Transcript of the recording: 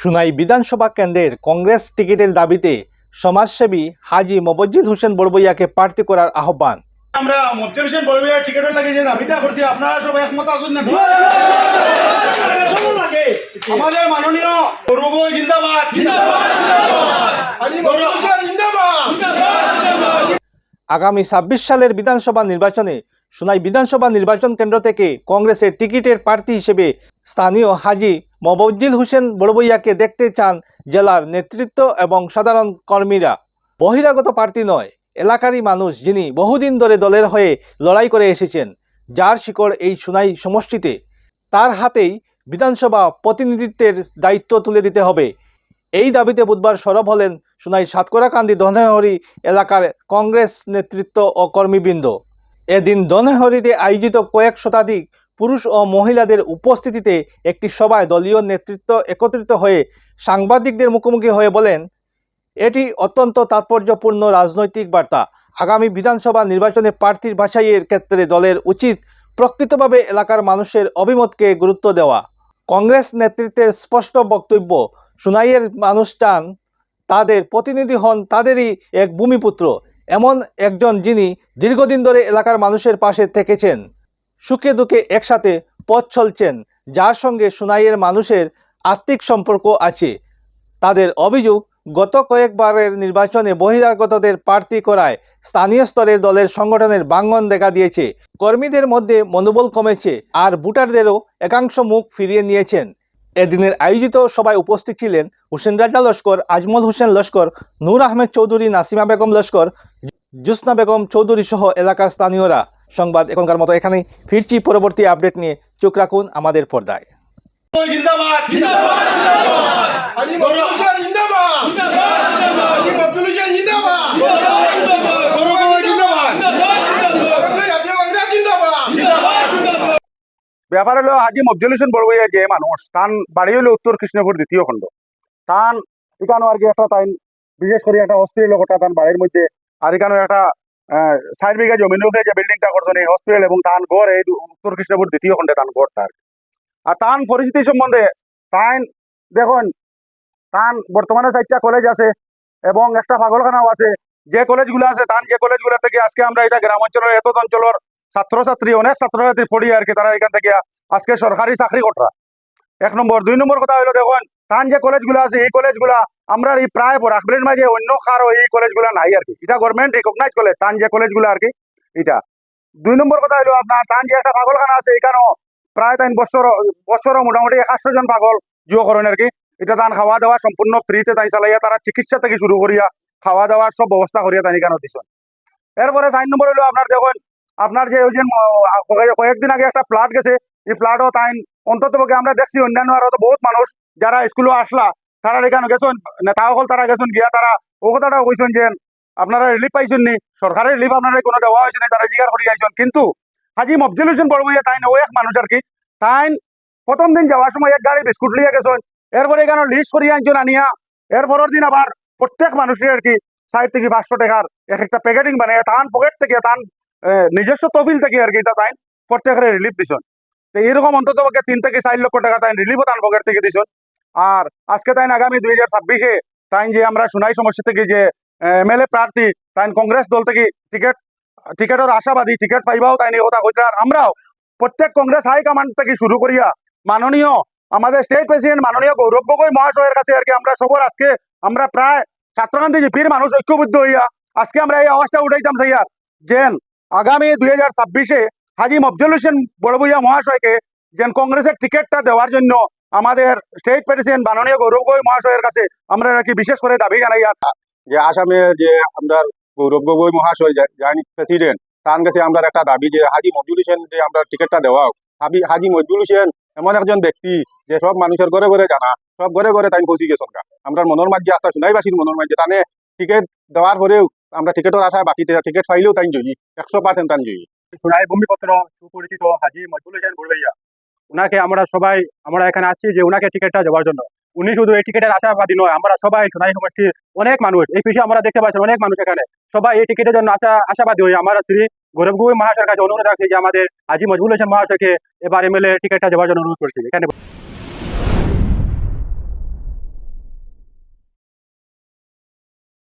সুনাই বিধানসভা কেন্দ্রের কংগ্রেস টিকিটের দাবিতে সমাজসেবী হাজি মবজ্জিদ হোসেন বড়বইয়াকে প্রার্থী করার আহ্বান। আমরা মধ্যবিষণ বড় টিকেটের লাগে যে দাবিটা করছি আপনারা সব একমত আছেন না আমাদের মাননীয় গৌরবগোই জিন্দাবাদ। আগামী ছাব্বিশ সালের বিধানসভা নির্বাচনে সুনাই বিধানসভা নির্বাচন কেন্দ্র থেকে কংগ্রেসের টিকিটের প্রার্থী হিসেবে স্থানীয় হাজি মবজ্জিদ হোসেন বড়বইয়াকে দেখতে চান জেলার নেতৃত্ব এবং সাধারণ কর্মীরা। বহিরাগত প্রার্থী নয়, এলাকারই মানুষ যিনি বহুদিন ধরে দলের হয়ে লড়াই করে এসেছেন, যার শিকড় এই সুনাই সমষ্টিতে। তার হাতেই বিধানসভা প্রতিনিধিত্বের দায়িত্ব তুলে দিতে হবে। এই দাবিতে বুধবার সরব হলেন সুনাই সাতকরাকান্দি ধনেহরি এলাকার কংগ্রেস নেতৃত্ব ও কর্মীবৃন্দ। এদিন দনেহরিতে আয়োজিত কয়েক শতাধিক পুরুষ ও মহিলাদের উপস্থিতিতে একটি সভায় দলীয় নেতৃত্ব একত্রিত হয়ে সাংবাদিকদের মুখোমুখি হয়ে বলেন, এটি অত্যন্ত তাৎপর্যপূর্ণ রাজনৈতিক বার্তা। আগামী বিধানসভা নির্বাচনে প্রার্থীর বাছাইয়ের ক্ষেত্রে দলের উচিত প্রকৃতভাবে এলাকার মানুষের অভিমতকে গুরুত্ব দেওয়া। কংগ্রেস নেতৃত্বের স্পষ্ট বক্তব্য সুনাইয়ের মানুষ তাদের প্রতিনিধি হন, তাদেরই এক ভূমিপুত্র। এমন একজন যিনি দীর্ঘদিন ধরে এলাকার মানুষের পাশে থেকেছেন। সুখে দুঃখে একসাথে পথ চলছেন, যার সঙ্গে সুনাইয়ের মানুষের আত্মিক সম্পর্ক আছে। তাদের অভিযোগ, গত কয়েকবারের নির্বাচনে বহিরাগতদের প্রার্থী করায় স্থানীয় স্তরের দলের সংগঠনের বাঙ্গন দেখা দিয়েছে। কর্মীদের মধ্যে মনোবল কমেছে আর ভোটারদেরও একাংশ মুখ ফিরিয়ে নিয়েছেন। এদিনের আয়োজিত সবাই উপস্থিত ছিলেন হোসেন রাজা লস্কর আজমল হোসেন লস্কর নূর আহমেদ চৌধুরী নাসিমা বেগম লস্কর জুসনা বেগম চৌধুরী সহ এলাকার স্থানীয়রা। সংবাদ এখনকার মতো এখানেই। ফিরছি পরবর্তী আপডেট নিয়ে। চোখ রাখুন আমাদের পর্দায়। জিন্দাবাদ! জিন্দাবাদ জিন্দাবাদ গৌরবগোই জিন্দাবাদ জাতীয় কংগ্রেস জিন্দাবাদ জিন্দাবাদ ব্যাপার হলো হাজি মফজল হোসেন বড়বইয়া যে মানুষ, তান বাড়ি হলো উত্তর কৃষ্ণপুর দ্বিতীয় খণ্ড। তান এখানে আর কি একটা তাই বিশেষ করে একটা হসপিটাল গোটা তান বাড়ির মধ্যে আর এখানে একটা ষাট বিঘা জমিন যে বিল্ডিংটা করছেন এই হসপিটাল এবং তান গড় এই উত্তর কৃষ্ণপুর দ্বিতীয় খণ্ডে তান গড় তার আর তান পরিস্থিতি সম্বন্ধে তাই দেখুন, তান বর্তমানে চারটা কলেজ আছে এবং একটা পাগলখানাও আছে। যে কলেজগুলো আছে, তান যে কলেজগুলো থেকে আজকে আমরা এটা গ্রাম অঞ্চলের এত অঞ্চলের ছাত্রছাত্রী অনেক ছাত্রছাত্রী পড়ি আর কি তারা এখান থেকে আজকে সরকারি চাকরি করা এক নম্বর দুই নম্বর কথা হলো দেখুন তান যে কলেজগুলো আছে এই কলেজগুলা আমরা এই প্রায় রাখবেন মাঝে অন্য কারও এই কলেজগুলো নাই আর কি এটা গভর্নমেন্ট রিকগনাইজ কলেজ তান যে কলেজগুলো আর কি এটা দুই নম্বর কথা হলো আপনার তান যে একটা পাগলখানা আছে এখানেও প্রায় তাই বছর বছর মোটামুটি একশো জন পাগল যুব করেন আর কি এটা তান খাওয়া দাওয়া সম্পূর্ণ ফ্রিতে তাই চালাইয়া তারা চিকিৎসা থেকে শুরু করিয়া খাওয়া দাওয়ার সব ব্যবস্থা করিয়া তাই এখানে দিচ্ছেন এরপরে চার নম্বর হলো আপনার দেখুন আপনার যে ওই যে কয়েকদিন আগে একটা ফ্লাড গেছে, এই ফ্লাডও তাই অন্তত আমরা দেখছি, অন্যান্য আরও তো বহুত মানুষ যারা স্কুলে আসলা, তারা এখানে গেছেন নেতা সকল তারা গেছেন, গিয়া তারা ও কথাটাও কইছেন যে, আপনারা রিলিফ পাইছেন নি, সরকারের রিলিফ আপনারা কোনো দেওয়া হয়েছে না, তারা জিজ্ঞার করি আইছেন। কিন্তু হাজি মফজল হোসেন বড়বইয়া তাই ও এক মানুষ আর কি, তাই প্রথম দিন যাওয়ার সময় এক গাড়ি বিস্কুট লিয়ে গেছেন, এরপরে এখানে লিস্ট করিয়া আনছেন আনিয়া এরপরের দিন আবার প্রত্যেক মানুষের আর কি সাইড থেকে পাঁচশো টাকার এক একটা প্যাকেটিং বানিয়ে তান পকেট থেকে তান নিজস্ব তহবিল থেকে আর কি তাই প্রত্যেকের রিলিফ দিছন। তো এরকম অন্তত তিন থেকে চার লক্ষ টাকা তাই রিলিফও তান পকেট থেকে দিছন। আর আজকে তাই আগামী দুই হাজার ছাব্বিশে তাই যে আমরা সোনাই সমস্যা থেকে যে এমএলএ প্রার্থী তাই কংগ্রেস দল থেকে টিকিট, টিকিটের আশাবাদী টিকিট পাইবাও তাই কথা কইছে। আর আমরাও প্রত্যেক কংগ্রেস হাই কমান্ড থেকে শুরু করিয়া মাননীয় আমাদের স্টেট প্রেসিডেন্ট মাননীয় গৌরব গগৈ মহাশয়ের কাছে আর কি আমরা সবর আজকে আমরা প্রায় ছাত্রকান্তি জিপির মানুষ ঐক্যবদ্ধ হইয়া আজকে আমরা এই আওয়াজটা উঠাইতাম সাইয়ার যেন আগামী দুই হাজার ছাব্বিশে হাজি মফজল হোসেন বড়বইয়া মহাশয়কে যেন কংগ্রেসের টিকিটটা দেওয়ার জন্য আমাদের স্টেট প্রেসিডেন্ট মাননীয় গৌরব গগৈ মহাশয়ের কাছে আমরা নাকি বিশেষ করে দাবি জানাই আর যে আসামের যে আমরা গৌরব গগৈ মহাশয় প্রেসিডেন্ট, তার কাছে আমরা একটা দাবি যে হাজি মফজুল হোসেন যে আমরা টিকিটটা দেওয়া। হাবি হাজি মফজুল হোসেন এমন একজন ব্যক্তি যে সব মানুষের ঘরে ঘরে জানা, সব ঘরে ঘরে তাই পৌঁছে গেছেন গা। আমরা মনের মাঝে আস্থা শুনাইবাসীর মনের মাঝে তানে টিকিট দেওয়ার পরেও আমরা টিকিটের আশায় বাকি টিকিট পাইলেও তাই জয়ী, একশো পার্সেন্ট তাই জয়ী। সোনাই ভূমিপত্র, সুপরিচিত হাজি মজবুল হোসেন বড়ুইয়া ওনাকে আমরা সবাই, আমরা এখানে আসছি যে ওনাকে টিকিটটা দেওয়ার জন্য। উনি শুধু এই টিকিটের আশাবাদী নয়, আমরা সবাই সোনাই সমষ্টির অনেক মানুষ। এই পিছিয়ে আমরা দেখতে পাচ্ছি অনেক মানুষ এখানে। সবাই এই টিকিটের জন্য আশা, আশাবাদী হয়ে আমরা শ্রী গৌরব গগৈ মহাশয়ের কাছে অনুরোধ রাখছি যে আমাদের হাজি মজবুল হোসেন মহাশয়কে এবার এমএলএ টিকিটটা দেওয়ার জন্য অনুরোধ করছি। এখানে